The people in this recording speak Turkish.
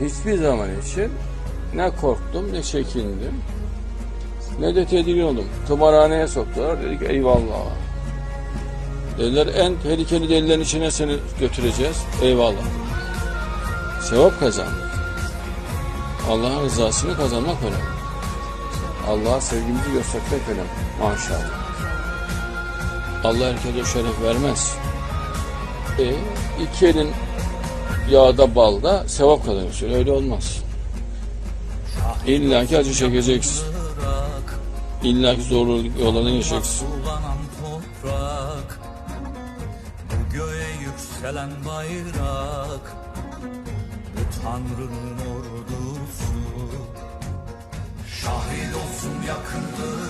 hiçbir zaman için ne korktum ne çekindim ne de tedirgin oldum. Tımarhaneye soktular dedik eyvallah. Dediler en tehlikeli delilerin içine seni götüreceğiz. Eyvallah. Sevap kazandık. Allah'ın rızasını kazanmak önemli. Allah'a sevgimizi göstermek önemli. Maşallah. Allah herkese şeref vermez. E, iki elin yağda balda sevap kazanıyorsun. Öyle olmaz. İlla ki acı çekeceksin. İlla ki zorluk Bu göğe yükselen bayrak Bu Tanrı'nın ordusu Şahit olsun yakın Irak